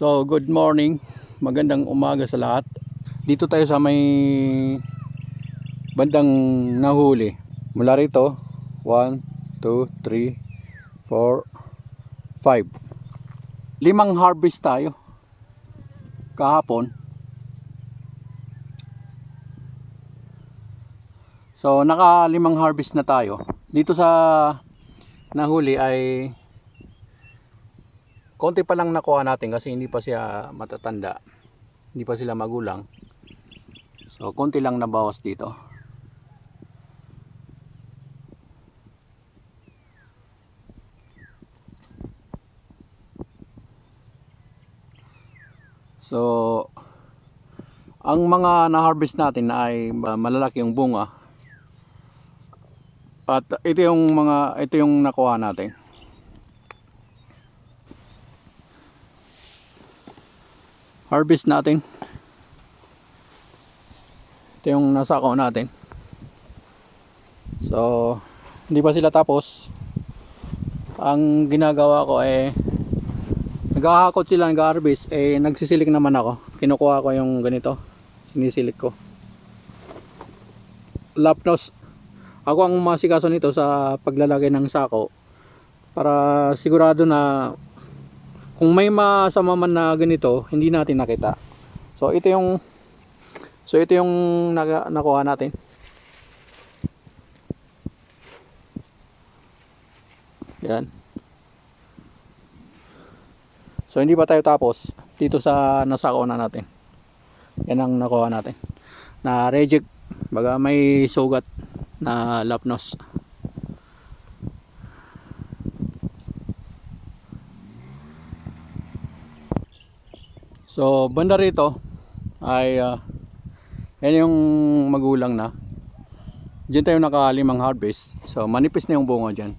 So, good morning. Magandang umaga sa lahat. Dito tayo sa may bandang nahuli. Mula rito, 1, 2, 3, 4, 5. Limang harvest tayo. Kahapon. So, naka limang harvest na tayo. Dito sa nahuli ay konti pa lang nakuha natin kasi hindi pa siya matatanda. Hindi pa sila magulang. So, konti lang nabawas dito. So, ang mga na-harvest natin ay malalaki yung bunga. At ito yung mga ito yung nakuha natin. Harvest natin. Ito yung nasakaw natin. So hindi pa sila tapos. Ang ginagawa ko eh naghahakot sila ng harvest eh nagsisilik naman ako. Kinukuha ko yung ganito sinisilik ko. Lapnos ako ang masikaso nito sa paglalagay ng sako para sigurado na kung may masama man na ganito, hindi natin nakita. So ito yung So ito yung naga, nakuha natin. Yan. So hindi pa tayo tapos dito sa nasako na natin. Yan ang nakuha natin. Na reject baga may sugat na lapnos. So, banda rito ay uh, yan yung magulang na. Diyan tayo nakalimang harvest. So, manipis na yung bunga dyan.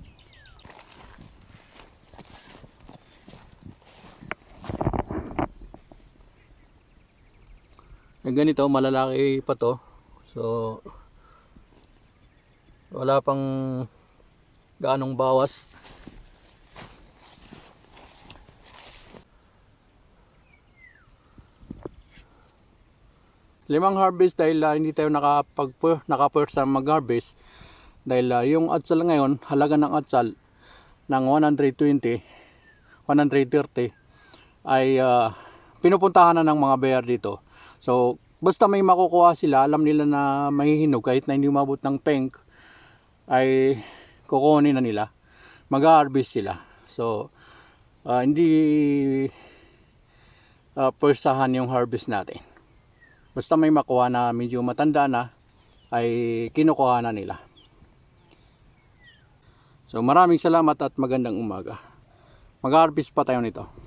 Yung ganito, malalaki pa to. So, wala pang gaanong bawas. Limang harvest dahil uh, hindi tayo nakapag nakapwer sa mag-harvest. Dahil uh, yung atsal ngayon halaga ng atsal ng 120 130 ay uh, pinupuntahan na ng mga bear dito. So basta may makukuha sila alam nila na mahihinog kahit na hindi umabot ng pink ay kukunin na nila. Mag-harvest sila. So uh, hindi uh, persahan yung harvest natin basta may makuha na medyo matanda na ay kinukuha na nila. So maraming salamat at magandang umaga. Mag-harvest pa tayo nito